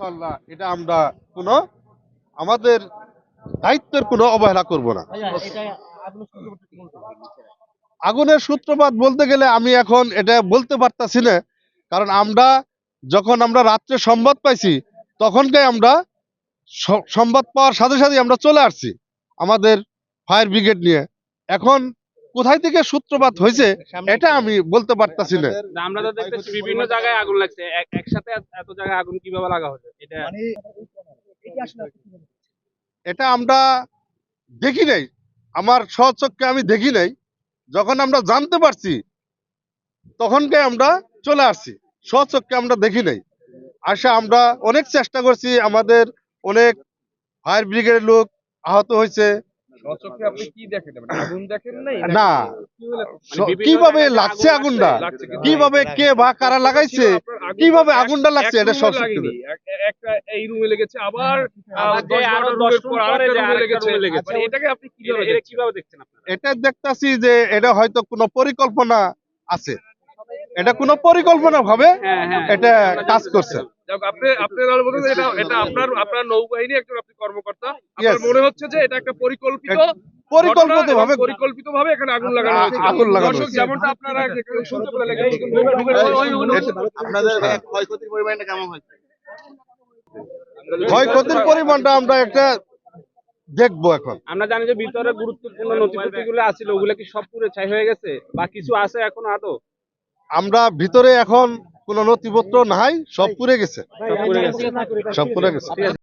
ইনশাল্লাহ এটা আমরা কোনো আমাদের দায়িত্বের কোনো অবহেলা করব না। আগুনের সূত্রপাত বলতে গেলে আমি এখন এটা বলতে পারতাছি না কারণ আমরা যখন আমরা রাত্রে সংবাদ পাইছি তখনকার আমরা সংবাদ পাওয়ার সাথে সাথে আমরা চলে আসছি আমাদের ফায়ার ব্রিগেড নিয়ে। এখন কোথায় থেকে সূত্রপাত হয়েছে এটা আমি বলতে পারতাছি না। আমরা তো দেখতেছি বিভিন্ন জায়গায় আগুন লাগছে। একসাথে এত- জায়গায় আগুন কীভাবে লাগা হলো? এটা এটা আমরা দেখি নাই। আমার স্বচক্ষে আমি দেখি নাই। যখন আমরা জানতে পারছি তখনকে আমরা চলে আসছি। স্বচক্ষে আমরা দেখি নাই। আসে আমরা অনেক চেষ্টা করছি আমাদের অনেক ফায়ার ব্রিগেডের লোক আহত হয়েছে। স্বচক্ষে আপনি কি দেখেন? মানে আগুন দেখেন নাই? না। মানে কীভাবে লাগছে আগুনটা? কীভাবে কে বা কারা লাগাইছে? কীভাবে আগুনটা লাগছে? এটা সব একটা এই রুমে লেগেছে আবার এটাকে আপনি কীভাবে দেখছেন? দেখতাছি যে এটা হয়তো কোনো পরিকল্পনা আছে। এটা কোনো পরিকল্পনা ভাবে হ্যাঁ হ্যাঁ। এটা কাজ করছে। আপনি আপনার বলতে এটা এটা আপনার আপনার নৌবাহিনী একজন আপনি কর্মকর্তা। আপনার মনে হচ্ছে যে এটা একটা পরিকল্পিত এখানে আগুন লাগানো হয়েছে। আগুন লাগানো হয়েছে। যেমনটা আপনারা যেখানে শুনতে পেলেন আপনাদের ক্ষয়ক্ষতির পরিমাণটা কেমন হয়েছে? ক্ষয়ক্ষতির পরিমাণটা আমরা একটা দেখব এখন। আমরা জানি যে ভিতরে গুরুত্বপূর্ণ নথিপত্রগুলো আছিল ওগুলো কি সব পুরো ছাই হয়ে গেছে? বা কিছু আছে এখন আদৌ? আমরা ভিতরে এখন কোনো নথিপত্র নাই সব পুড়ে গেছে সব পুড়ে গেছে